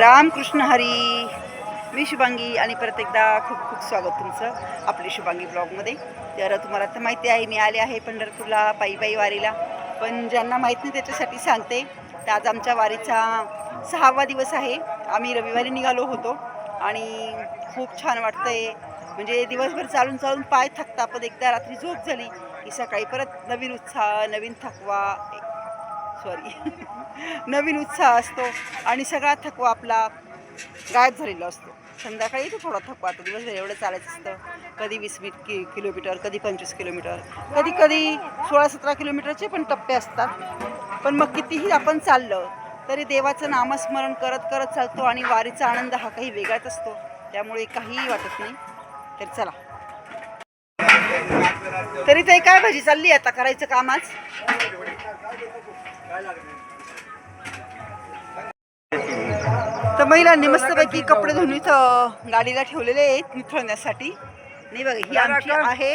रामकृष्ण हरी। मी शुभांगी आणि परत एकदा खूप खूप स्वागत तुमचं आपली शुभांगी ब्लॉगमध्ये. तर तुम्हाला तर माहिती आहे मी आले आहे पंढरपूरला पायी पायी वारीला. पण ज्यांना माहीत नाही त्याच्यासाठी सांगते तर आज आमच्या वारीचा सहावा दिवस आहे. आम्ही रविवारी निघालो होतो आणि खूप छान वाटतंय. म्हणजे दिवसभर चालून चालून पाय थकता पण एकदा रात्री झोप झाली की सकाळी परत नवीन उत्साह नवीन थकवा सॉरी नवीन उत्साह असतो आणि सगळा थकवा आपला गायब झालेला असतो. संध्याकाळी तो थोडा थकवा आता दिवसभर एवढं चालायचं असतं. कधी वीस वीस कि किलोमीटर कधी पंचवीस किलोमीटर कधी कधी सोळा सतरा किलोमीटरचे पण टप्पे असतात. पण मग कितीही आपण चाललं तरी देवाचं नामस्मरण करत करत चालतो आणि वारीचा आनंद हा काही वेगळाच असतो. त्यामुळे काहीही वाटत नाही. तर चला. तरी ते काय भाजी चालली आता? करायचं काम आज? महिलांनी मस्तपैकी कपडे धुवून इथं गाडीला ठेवलेले आहेत निथळण्यासाठी नाही बघा ही आमची आहे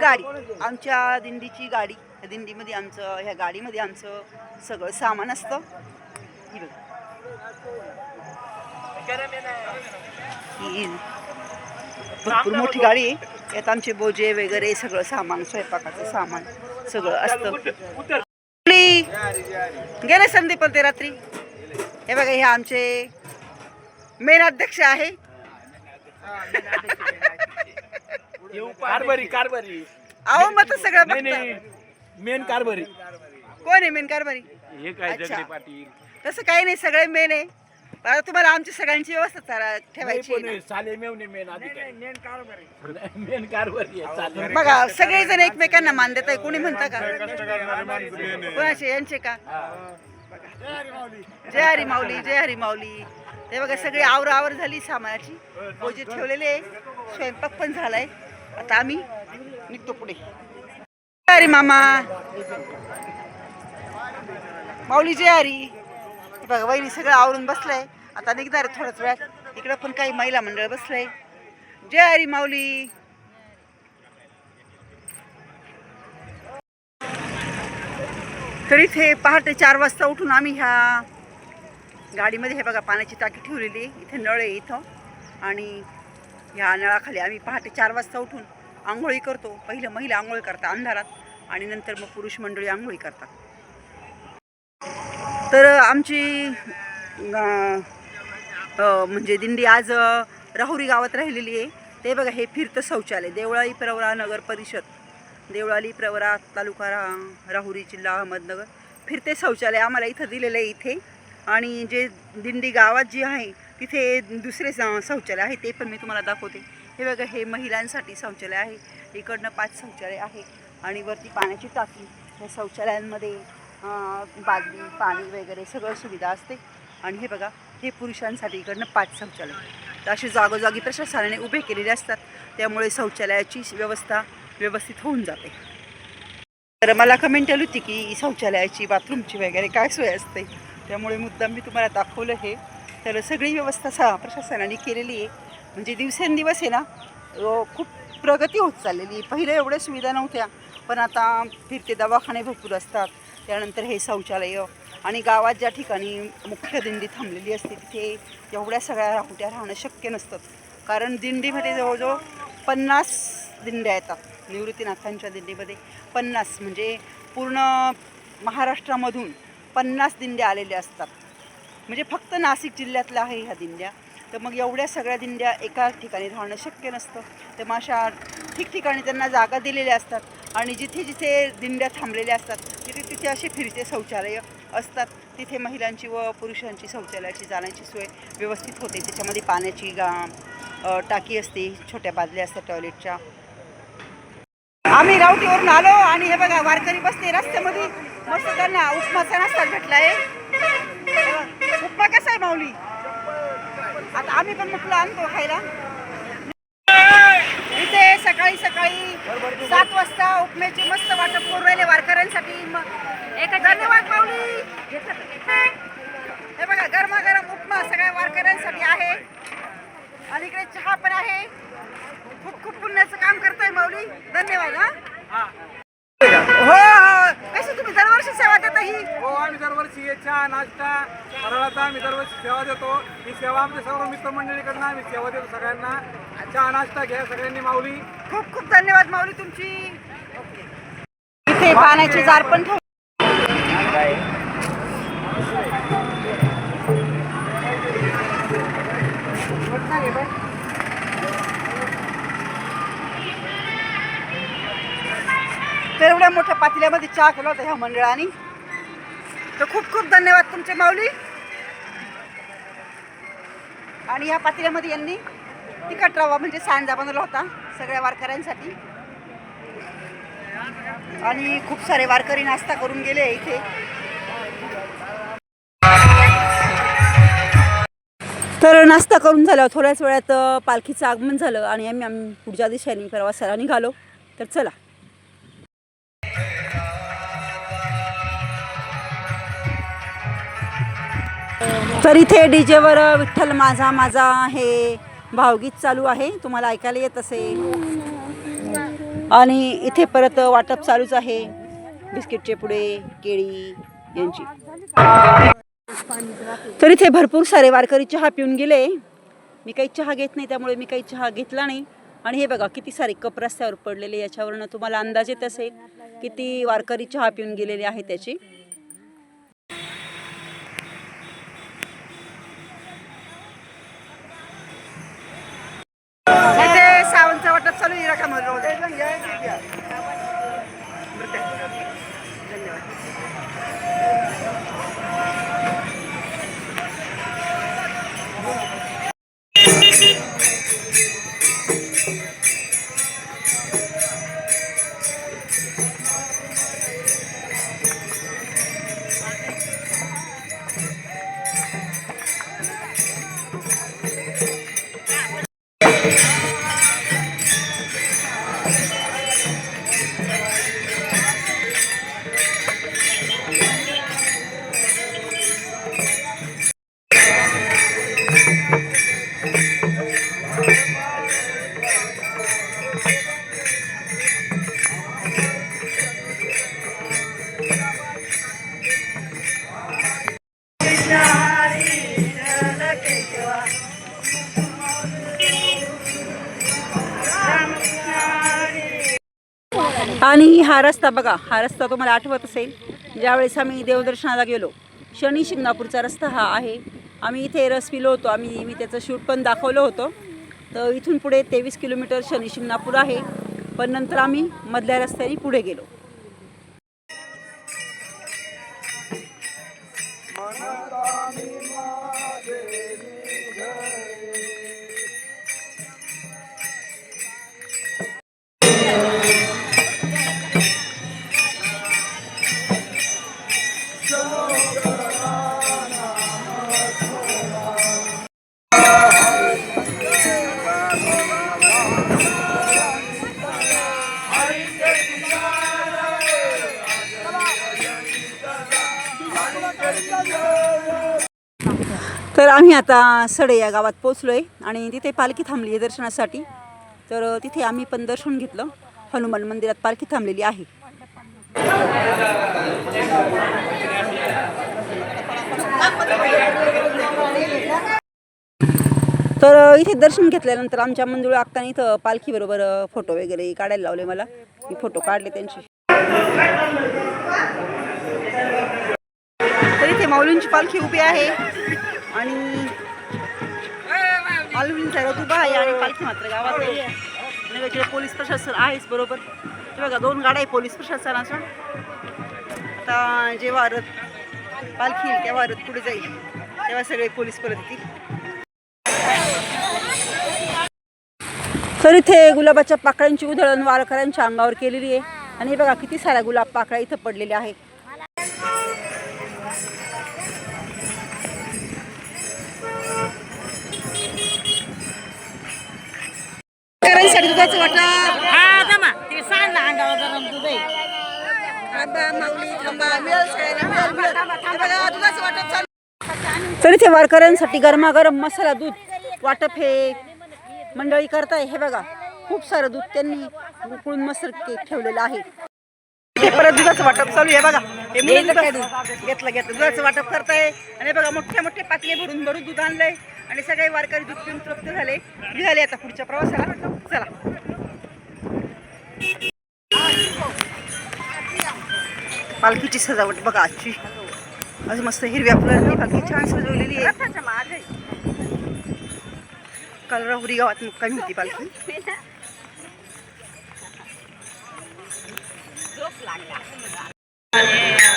गाडी. आमच्या दिंडीची गाडी. दिंडीमध्ये आमचं ह्या गाडीमध्ये आमचं सगळं सामान असतं. ही बघा. ही भरपूर मोठी गाडी आहे. यात आमचे बोजे वगैरे सगळं सामान स्वयंपाकाचं सामान सगळं असतं? गेले संदीप ते रात्री. हे बघा हे आमचे मेन अध्यक्ष आहे. कारभारी कारभारी. अहो मग तर सगळं नाही बघतं. नाही मेन कारभारी. कोण आहे मेन कारभारी? हे काय अच्छा. जगडे पाटील? तसं काही नाही सगळे मेन आहे. आता तुम्हाला आमची सगळ्यांची व्यवस्था करा- ठेवायची आहे नाही, पण साले मेवणे मेन अधिकारी. मेन कारभारी. मेन कारभारी आहे, चालेल. बघा सगळेजण एकमेकांना मान देत आहे. कोणी म्हणतं का? कोणाचे? यांचे का? जय हरी माऊली जय हरी माऊली. ते बघा सगळी आवर आवर झाली सामानाची. बोजे ठेवलेले आहे. स्वयंपाक पण झालाय. आता आम्ही निघतो पुढे. जय मामा. माऊली जय हरी. बघा वहिनी सगळं आवरून बसलंय. आता निघणार आहे थोड्याच वेळात. इकडं पण काही महिला मंडळ बसलंय. जय हरी माऊली. तर इथे पहाटे चार वाजता उठून आम्ही ह्या गाडीमध्ये हे बघा पाण्याची टाकी ठेवलेली आहे. इथे नळ आहे इथं. आणि ह्या नळाखाली आम्ही पहाटे चार वाजता उठून आंघोळी करतो. पहिलं महिला आंघोळ करतात अंधारात आणि नंतर मग पुरुष मंडळी आंघोळी करतात. तर आमची म्हणजे दिंडी आज राहुरी गावात राहिलेली आहे. ते बघा हे फिरतं शौचालय. देवळाली प्रवरा नगर परिषद. देवळाली प्रवरा तालुका राहुरी जिल्हा अहमदनगर. फिरते शौचालय आम्हाला इथं दिलेलं आहे इथे. आणि जे दिंडी गावात जी आहे तिथे दुसरे स- शौचालय आहे ते पण मी तुम्हाला दाखवते. हे बघा हे महिलांसाठी शौचालय आहे. इकडनं पाच शौचालय आहे. आणि वरती पाण्याची टाकी. या शौचालयांमध्ये बादली पाणी वगैरे सगळं सुविधा असते. आणि हे बघा हे पुरुषांसाठी इकडनं पाच शौचालय. तर असे जागोजागी प्रशासनाने उभे केलेले असतात. त्यामुळे शौचालयाची व्यवस्था व्यवस्थित होऊन जाते. तर मला कमेंट आली होती की शौचालयाची बाथरूमची वगैरे काय सोय असते? त्यामुळे मुद्दाम मी तुम्हाला दाखवलं हे. तर सगळी व्यवस्था सा प्रशासनाने केलेली आहे. म्हणजे दिवसेंदिवस आहे ना खूप प्रगती होत चाललेली आहे. पहिलं एवढ्या सुविधा नव्हत्या पण आता फिरते दवाखाने भरपूर असतात. त्यानंतर हे शौचालय आणि गावात ज्या ठिकाणी मुख्य दिंडी थांबलेली असते तिथे एवढ्या सगळ्या राहुट्या राहणं शक्य नसतं. कारण दिंडीमध्ये जवळजवळ पन्नास दिंड्या येतात निवृत्तीनाथांच्या दिंडीमध्ये. पन्नास म्हणजे पूर्ण महाराष्ट्रामधून पन्नास दिंड्या आलेल्या असतात. म्हणजे फक्त नाशिक जिल्ह्यातल्या आहे ह्या दिंड्या. तर मग एवढ्या सगळ्या दिंड्या एका ठिकाणी राहणं शक्य नसतं. तर मग अशा ठिकठिकाणी त्यांना जागा दिलेल्या असतात. आणि जिथे जिथे दिंड्या थांबलेल्या असतात तिथे तिथे असे फिरते शौचालय असतात. तिथे महिलांची व पुरुषांची शौचालयाची जाण्याची सोय व्यवस्थित होते. त्याच्यामध्ये पाण्याची गा टाकी असते छोट्या बादल्या असतात टॉयलेटच्या. आम्ही रावटीवरून आलो आणि हे बघा वारकरी बसते रस्त्यामध्ये. मस्त त्यांना उपमाचा नाश्ता भेटलाय. उपमा कसा आहे माऊली? आता आम्ही पण म्हटलं आणतो खायला. इथे सकाळी सकाळी सात वाजता उपम्याची मस्त वाटप करून राहिले वारकऱ्यांसाठी. म- धन्यवाद माऊली हे बघा गरमागरम उपमा सगळ्या वारकऱ्यांसाठी आहे आणि इकडे चहा पण आहे खूप खूप पुण्याचं काम करतोय माऊली धन्यवाद हा हो हो कशी तुम्ही दरवर्षी सेवा देता ही हो आम्ही दरवर्षी हे चहा नाश्ता फराळाचा आम्ही दरवर्षी सेवा देतो. ही सेवा आमच्या सर्व मित्रमंडळीकडनं आम्ही सेवा देतो सगळ्यांना. चहा नाश्ता घ्या सगळ्यांनी माऊली. खूप खूप धन्यवाद माऊली तुमची. इथे पाण्याचे जार पण ठेव. तर एवढ्या मोठ्या पातेल्यामध्ये चहा केला होता ह्या मंडळाने. तर खूप खूप धन्यवाद तुमचे माऊली. आणि ह्या पातळ्यामध्ये यांनी तिखट रवा म्हणजे सांजा बनवला होता सगळ्या वारकऱ्यांसाठी. आणि खूप सारे वारकरी नाश्ता करून गेले इथे. तर नाश्ता करून झालं थोड्याच वेळात पालखीचं आगमन झालं आणि आम्ही आम्ही पुढच्या दिशेने प्रवासाला निघालो. तर चला. तर इथे डी जेवर विठ्ठल माझा माझा हे भावगीत चालू आहे. तुम्हाला ऐकायला येत असेल. आणि इथे परत वाटप चालूच आहे. बिस्किटचे पुडे केळी यांची. तर इथे भरपूर सारे वारकरी चहा पिऊन गेले. मी काही चहा घेत नाही त्यामुळे मी काही चहा घेतला नाही. आणि हे बघा किती सारे कप रस्त्यावर पडलेले याच्यावरनं तुम्हाला अंदाज येत असेल. किती वारकरी चहा पिऊन गेलेले आहे त्याची. सावंतचा वाटप चालू आहे. रकामध्ये हा रस्ता बघा हा रस्ता तुम्हाला आठवत असेल ज्यावेळेस आम्ही देवदर्शनाला गेलो शनी शिंगणापूरचा रस्ता हा आहे. आम्ही इथे रस पिलो होतो आम्ही मी त्याचं शूट पण दाखवलं होतं. तर इथून पुढे तेवीस किलोमीटर शनी शिंगणापूर आहे. पण नंतर आम्ही मधल्या रस्त्याने पुढे गेलो. आता सडे या गावात पोचलो आहे आणि तिथे पालखी थांबली आहे दर्शनासाठी. तर तिथे आम्ही पण दर्शन घेतलं. हनुमान मंदिरात पालखी थांबलेली आहे. तर इथे दर्शन घेतल्यानंतर आमच्या मंजुळ अक्काने इथं पालखीबरोबर फोटो वगैरे काढायला लावले मला. मी फोटो काढले त्यांचे. तर इथे माऊलींची पालखी उभी आहे. आणि माऊलींचा रथ उभा आहे आणि पालखी मात्र गावात आहे आणि इकडे पोलीस प्रशासन आहेच बरोबर हे बघा दोन गाड्या आहे पोलीस प्रशासनाच्या आता जेव्हा रथ पालखी येईल तेव्हा रथ पुढे जाईल तेव्हा सगळे पोलीस परत येतील तर इथे गुलाबाच्या पाकळ्यांची उधळण वारकऱ्यांच्या अंगावर केलेली आहे. आणि हे बघा किती साऱ्या गुलाब पाकळ्या इथं पडलेल्या आहेत. दुधाचं वाटप हा दमा ते सांग ना अंगावर गरम दूध आहे थांबा, माऊली, थांबा. मिळेल सगळ्यांना, मिळेल, मिळेल. हे बघा, दुधाचं वाटप चालू. तर इथे वारकऱ्यांसाठी गरमागरम मसाला दूध वाटप हे मंडळी करताय हे बघा खूप सारं दूध त्यांनी उकळून मस्त के- ठेवलेलं आहे ते परत दुधाचं वाटप चालू आहे बघा हे घेतलं घेतलं. दुधाचं वाटप करताय. आणि बघा मोठ्या मोठे पातले भरून भरून दूध आणलंय. आणि सगळे वारकरी दूध पिऊन तृप्त झाले. निघाले आता पुढच्या प्रवासाला. चला. पालखीची सजावट बघा आजची. आज मस्त हिरव्या फुलांनी पालखी छान सजवलेली आहे. काल राहुरी गावात मुक्कामी होती पालखी. चला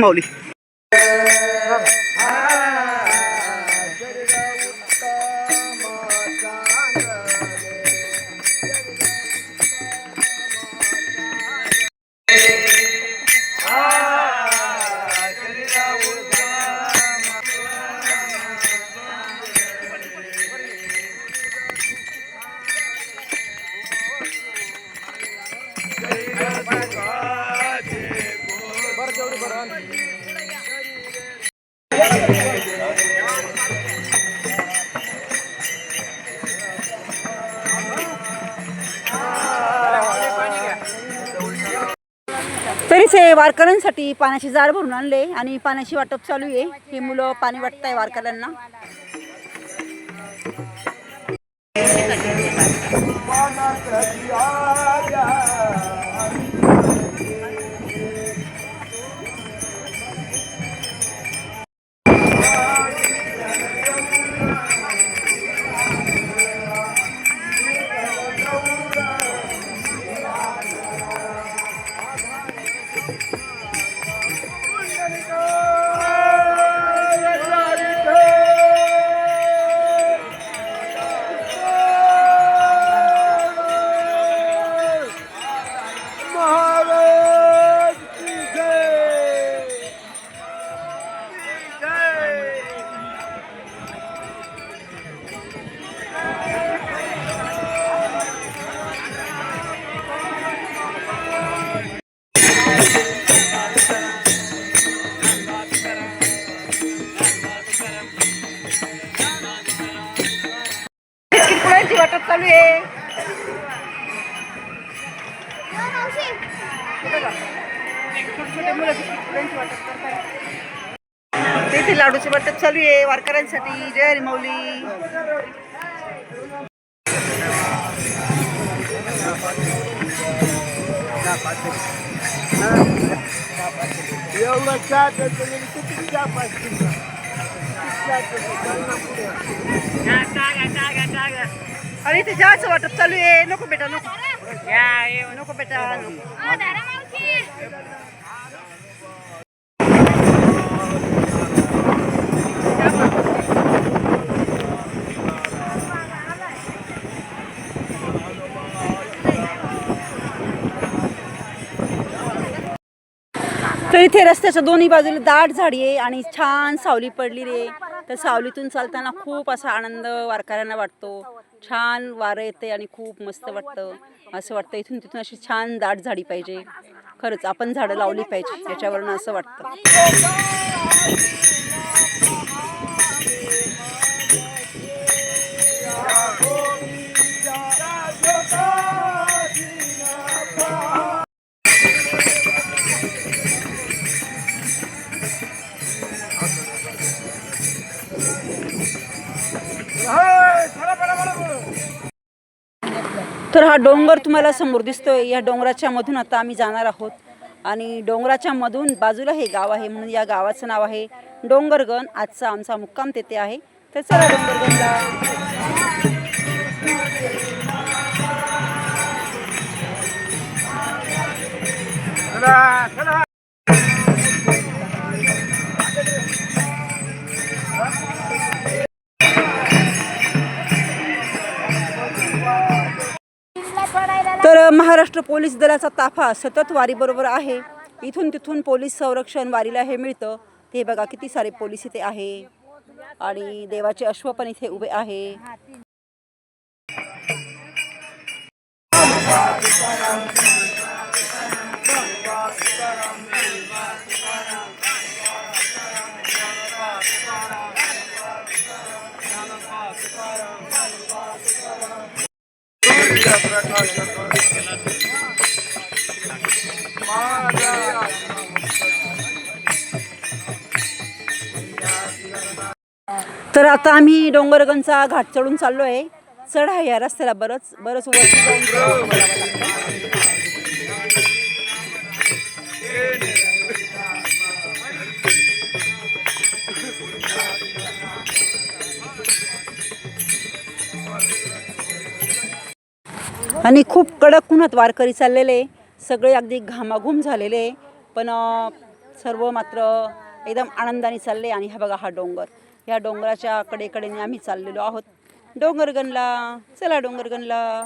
माऊली तरीच हे वारकऱ्यांसाठी पाण्याची जार भरून आणले आणि पाण्याची वाटप चालू आहे. ही मुलं पाणी वाटताय वारकऱ्यांना. फुलांची तेथे लाडूचे वाटप चालू आहे. वारकऱ्यांसाठी जय हरी माऊली. आणि इथे चहाचं वाटप चालू आहे. नको बेटा नको. नको बेटा तर इथे रस्त्याच्या दोन्ही बाजूला दाट झाडी आहे आणि छान सावली पडलेली आहे तर सावलीतून चालताना खूप असा आनंद वारकऱ्यांना वाटतो. छान वारं येते आणि खूप मस्त वाटतं. असं वाटतं इथून तिथून अशी छान दाट झाडी पाहिजे. खरंच आपण झाडं लावली पाहिजे याच्यावरून असं वाटतं. तर हा डोंगर तुम्हाला समोर दिसतोय. या डोंगराच्या मधून आता आम्ही जाणार आहोत. आणि डोंगराच्या मधून बाजूला हे गाव आहे म्हणून या गावाचं नाव आहे डोंगरगण. आजचा आमचा मुक्काम तेथे आहे. तर चला डोंगरगणला. महाराष्ट्र पोलीस दलाचा ताफा सतत वारीबरोबर आहे. इथून तिथून पोलीस संरक्षण वारीला हे मिळतं. ते बघा किती सारे पोलीस इथे आहे. आणि देवाचे अश्व पण इथे उभे आहे. तर आता आम्ही डोंगरगणचा घाट चढून चाललो आहे चढ आहे या रस्त्याला बरंच बरंच आणि खूप कडक उन्हात वारकरी चाललेले सगळे अगदी घामाघूम झालेले पण सर्व मात्र एकदम आनंदाने चालले. आणि हा बघा हा डोंगर. ह्या डोंगराच्या कडेकडेने आम्ही चाललेलो आहोत. डोंगरगणला. चला डोंगरगणला.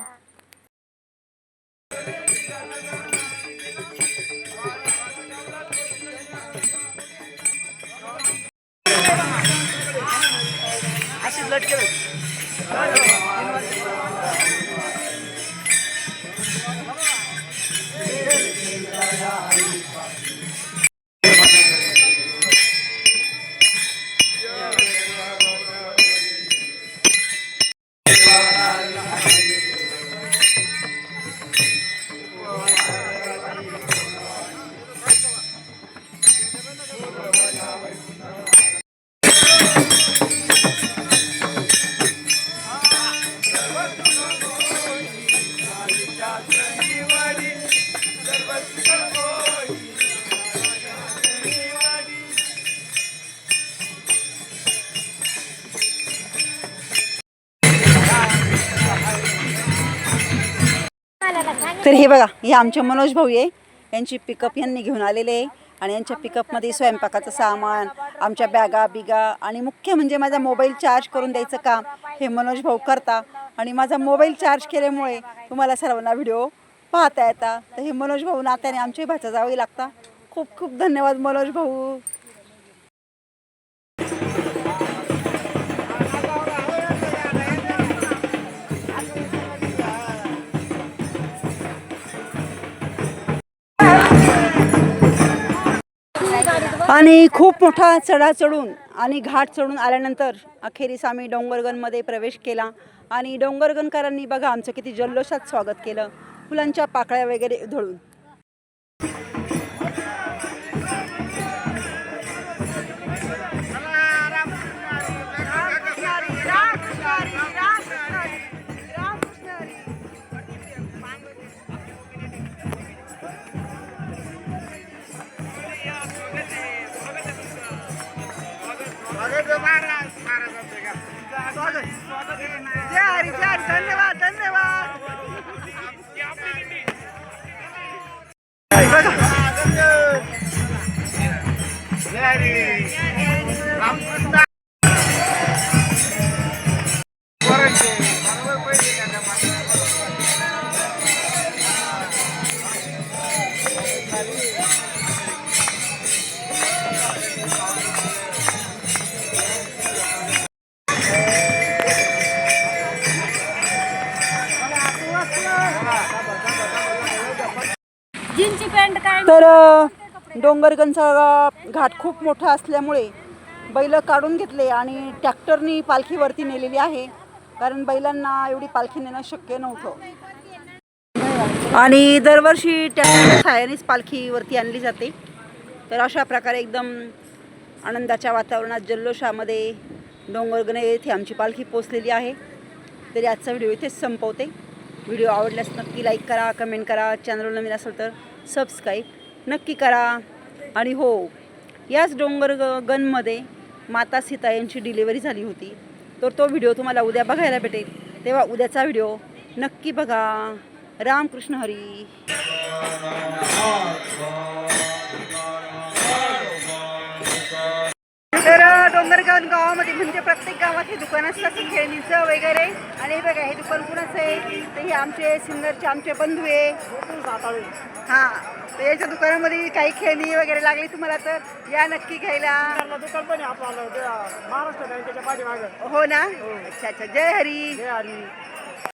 तर हे बघा हे आमचे मनोज भाऊ आहे. यांची पिकअप यांनी घेऊन आलेले आहे. आणि यांच्या पिकअपमध्ये स्वयंपाकाचं सामान आमच्या बॅगा बिगा आणि मुख्य म्हणजे माझा मोबाईल चार्ज करून द्यायचं काम हे मनोज भाऊ करता. आणि माझा मोबाईल चार्ज केल्यामुळे तुम्हाला सर्वांना व्हिडिओ पाहता येता. तर हे मनोज भाऊ नात्याने आमच्याही भाचा जावे लागता. खूप खूप धन्यवाद मनोज भाऊ. आणि खूप मोठा चढा चढून आणि घाट चढून आल्यानंतर अखेरीस आम्ही डोंगरगणमध्ये प्रवेश केला. आणि डोंगरगणकरांनी बघा आमचं किती जल्लोषात स्वागत केलं. फुलांच्या पाकळ्या वगैरे उधळून धन्यवाद धन्यवाद. तर अ, डोंगरगणचा घाट खूप मोठा असल्यामुळे बैल काढून घेतले आणि ट्रॅक्टरनी पालखीवरती नेलेली आहे. कारण बैलांना एवढी पालखी नेणं शक्य नव्हतं. आणि दरवर्षी ट्रॅक्टर सायानेच पालखीवरती आणली जाते. तर अशा प्रकारे एकदम आनंदाच्या वातावरणात जल्लोषामध्ये डोंगरगणे येथे आमची पालखी पोचलेली आहे. तरी आजचा व्हिडिओ इथेच संपवते. व्हिडिओ आवडल्यास नक्की लाईक करा कमेंट करा. चॅनल नवीन असेल तर सबस्क्राईब नक्की करा. आणि हो याच डोंगर ग- गनमध्ये माता सीता यांची डिलिव्हरी झाली होती. तर तो व्हिडिओ तुम्हाला उद्या बघायला भेटेल. तेव्हा उद्याचा व्हिडिओ नक्की बघा. रामकृष्ण हरी. तर डोंगरगाव गावामध्ये म्हणजे प्रत्येक गावात हे दुकान असतात खेळणीचं वगैरे. आणि हे बघा हे दुकान कुणाचं आहे? तर हे आमचे सिंगरचे आमचे बंधू आहे. हां तर याच्या दुकानामध्ये काही खेळणी वगैरे लागली तुम्हाला तर या नक्की घ्यायला. दुकान पण महाराष्ट्र हो ना? अच्छा अच्छा. जय हरी. जय हरी.